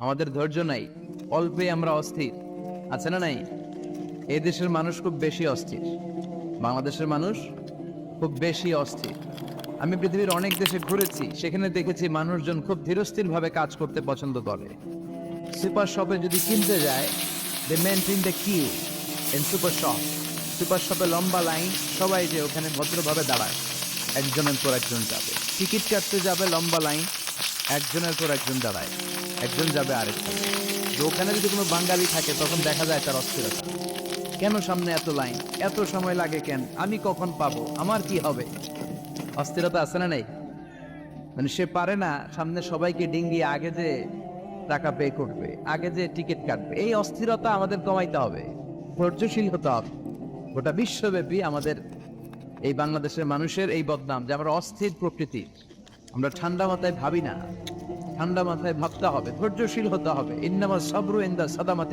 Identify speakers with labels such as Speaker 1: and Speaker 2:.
Speaker 1: আমাদের ধৈর্য নাই অল্পে আমরা অস্থির। আছে না নাই? এই দেশের মানুষ খুব বেশি অস্থির। বাংলাদেশের মানুষ খুব বেশি অস্থির। আমি পৃথিবীর অনেক দেশে ঘুরেছি, সেখানে দেখেছি মানুষজন খুব ধীরস্থির ভাবে কাজ করতে পছন্দ করে। সুপার শপে যদি কিনতে যায় they maintain the queue in super shop super শপে লম্বা লাইন, সবাই যে ওখানে ভদ্রভাবে দাঁড়ায়। একজনের পর একজন যাবে। টিকিট কাটতে যাবে লম্বা লাইন, একজনের পর একজন দাঁড়ায়। একজন যাবে আরেকজন। তো ওখানে যদি কোনো বাঙালি থাকে, তখন দেখা যায় তার অস্থিরতা। কেন সামনে এত লাইন? এত সময় লাগে কেন? আমি কখন পাবো? আমার কি হবে? অস্থিরতা আছে না নেই? মানে সে পারে না, সামনে সবাইকে ডিঙ্গিয়ে আগে যে টাকা পে করবে, আগে যে টিকিট কাটবে, এই অস্থিরতা আমাদের কমাইতে হবে, ধৈর্যশীল হতে হবে। গোটা বিশ্বব্যাপী আমাদের এই বাংলাদেশের মানুষের এই বদনাম যে আমরা অস্থির প্রকৃতি আমরা ঠান্ডা মাথায় ভাবি না। ঠান্ডা মাথায় ভাবতে হবে ধৈর্যশীল হতে হবে। ইন্নামা সাবরু ইন্দা সাদামাতে